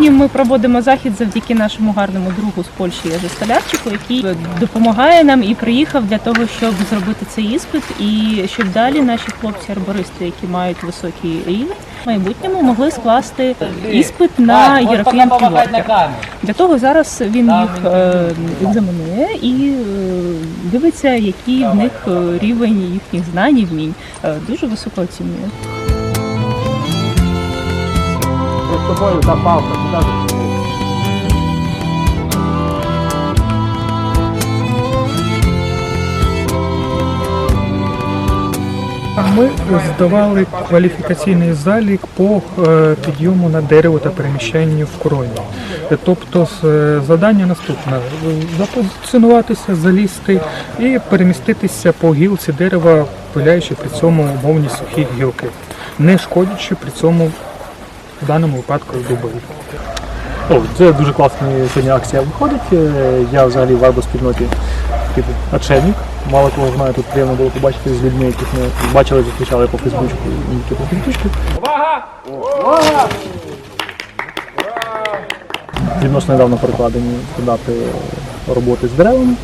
Сьогодні ми проводимо захід завдяки нашому гарному другу з Польщі Єжи Столярчику, який допомагає нам і приїхав для того, щоб зробити цей іспит, і щоб далі наші хлопці-арбористи, які мають високий рівень, в майбутньому могли скласти іспит на European Worker. Для того зараз він їх е, екзаменує і е, дивиться, який в них е, рівень їхніх знань і вмінь. Дуже високо оцінює. Тобою та палка, куди ти? Ми здавали кваліфікаційний залік по е, підйому на дерево та переміщенню в кроні. Е, Тобто е, завдання наступне: запозиціонуватися, залізти і переміститися по гілці дерева, пиляючи при цьому умовні сухі гілки, не шкодячи при цьому в даному випадку дубові. О, це дуже класна сьогодні акція виходить. Е, Я взагалі в арбоспільноті типу. Мало кого знаю, тут приємно було побачити з людьми, яких ми бачили, зустрічали по Фейсбучку і типу фінтучки. Відносно недавно перекладені стандарти роботи з деревами,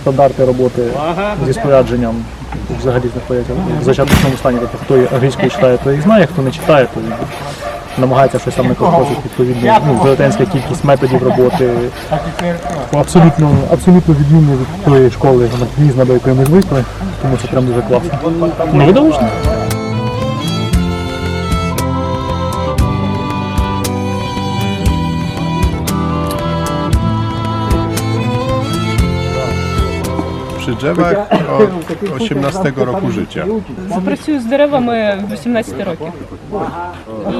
стандарти роботи зі спорядженням взагалі знаходяться в зачаточному стані. Тобто хто англійською читає, той і знає, хто не читає, то намагається щось там накопити відповідно. Ну, велетенська кількість методів роботи, абсолютно, абсолютно відмінні від тої школи різна, до якої ми звикли, тому це прям дуже класно. Ну, видовищно. Drzewach od 18 roku życia. Працюю з деревами 18 років.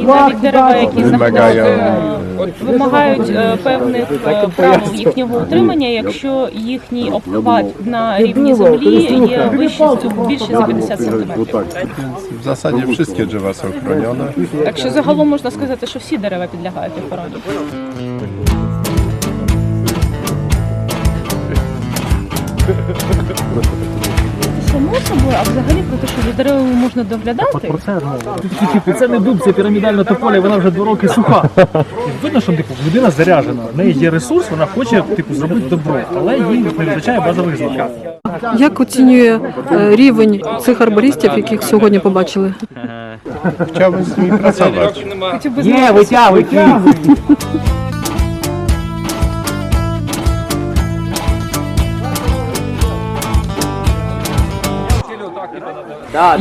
І навіть дерева, які Вимагають, знаходяться, вимагають е, певних е, правил їхнього утримання, якщо їхній обхват на рівні землі є вищістю більше за 50 сантиметрів. W zasadzie wszystkie drzewa są chronione. Так що загалом можна сказати, що всі дерева підлягають охороні. Само собою, а взагалі про те, що за деревами можна доглядати. Типу, це не дуб, це пірамідальна тополя, вона вже два роки суха. І видно, що типу, людина заряджена, в неї є ресурс, вона хоче типу, зробити добро, але їй не вистачає базових знань. Як оцінює е, рівень цих арбористів, яких сьогодні побачили? Chciałbym z nimi pracować. Хотів би знати, витягуй, витягуй.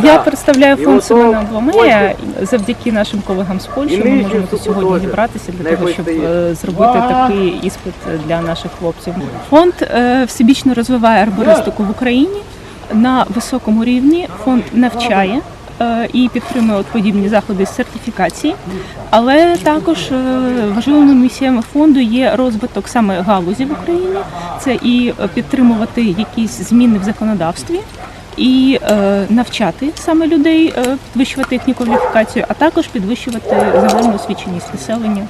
Я представляю фонд Семена Бломея. Завдяки нашим колегам з Польщі ми можемо тут сьогодні зібратися для того, щоб е, зробити такий іспит для наших хлопців. Фонд е, всебічно розвиває арбористику в Україні на високому рівні. Фонд навчає. е, І підтримує от подібні заходи з сертифікації, але також важливими місіями фонду є розвиток саме галузі в Україні. Це і підтримувати якісь зміни в законодавстві, і е, навчати саме людей, е, підвищувати їхню кваліфікацію, а також підвищувати загальну освіченість населення.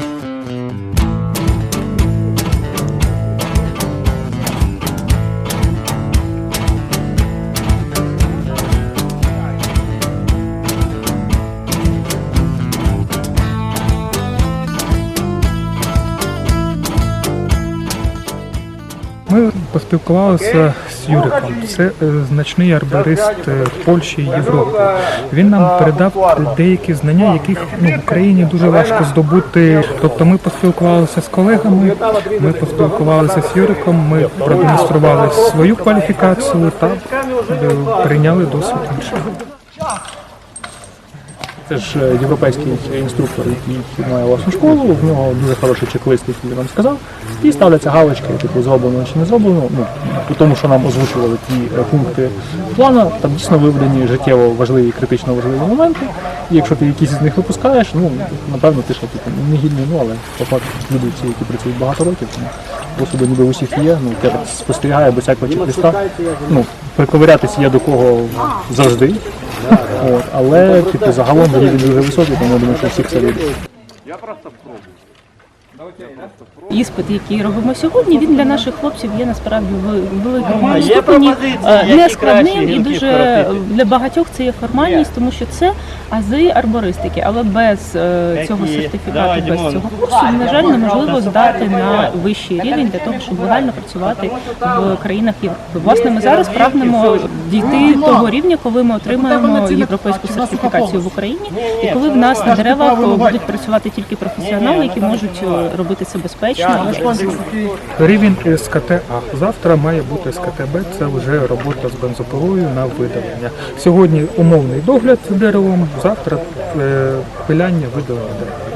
Ми поспілкувалися Юриком. Це е, значний арборист е, Польщі і Європи. Він нам передав деякі знання, яких ну, в Україні дуже важко здобути. Тобто ми поспілкувалися з колегами, ми поспілкувалися з Юриком, ми продемонстрували свою кваліфікацію та е, прийняли досвід інших. Це ж е, європейський інструктор, який має власну школу, в нього дуже хороший чек-лист, який він нам сказав. І ставляться галочки, типу, зроблено чи не зроблено. Ну, по тому, що нам озвучували ті е, пункти плану, там дійсно виведені життєво важливі, критично важливі моменти. І якщо ти якісь з них випускаєш, ну напевно ти ще типу, не гідний, ну але по факту люди ці, які працюють багато років, тому особи ніби у всіх є, ну я так спостерігаю без всякого чек-листа. Ну, приковирятись є до кого завжди. От, але типу, загалом рівень дуже високий, тому я думаю, що у всіх це вийде. Іспит, який робимо сьогодні, він для наших хлопців є насправді в великому ступені е, не складним і дуже для багатьох це є формальність, тому що це ази арбористики, але без е, цього сертифікату, без цього курсу, на жаль, неможливо здати на вищий рівень для того, щоб легально працювати в країнах Європи. Власне, ми зараз прагнемо дійти того рівня, коли ми отримаємо європейську сертифікацію в Україні, і коли в нас на деревах будуть працювати тільки професіонали, які можуть робити це безпечно. Рівень СКТ А. Завтра має бути СКТБ. Це вже робота з бензопилою на видалення. Сьогодні умовний догляд деревом, завтра е, пиляння видалення дерева.